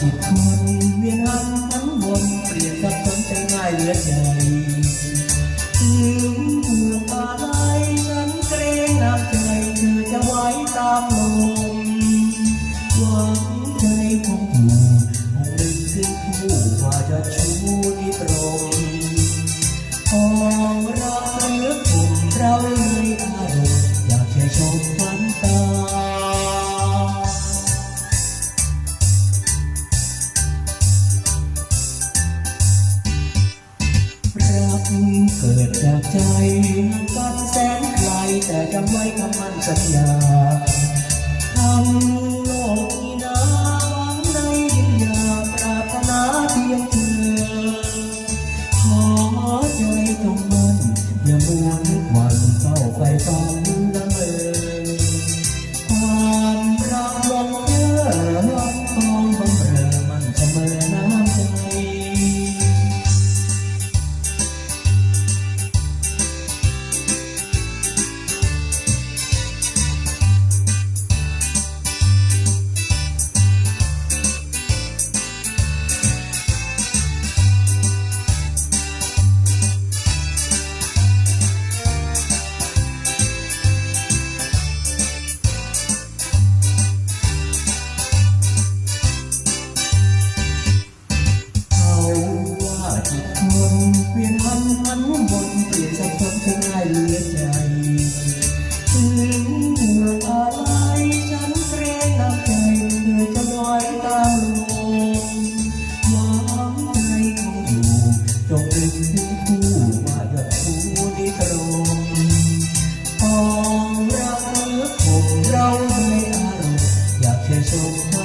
จิตวนเปลี่ยนกับสนใจง่ายเหลือใจถึงเมื่ออะไรฉันเกรงน้ำใจเธอจะไว้ตามลมหวังใจของผู้คงนึกถึงผู้ว่าจะชูนิตรงพอรักหรือผมเราเลยอารมณ์อยากแค่ชมฝันตา กิดจากใจกันแสนไกลแต่จำไว้คำมั่นสัญญาทำ มนเปลี่ยนสับสนคงง่ายเหลือใจถึงห่วอะไรฉันเกรงน้ำใจเหนื่อยจะลอยตามลมหวังใจของอยู่จงเนถึงคู่มาหยดคู่นิตรงของรักเลือผมเราไม่อารมอยากแค่ชม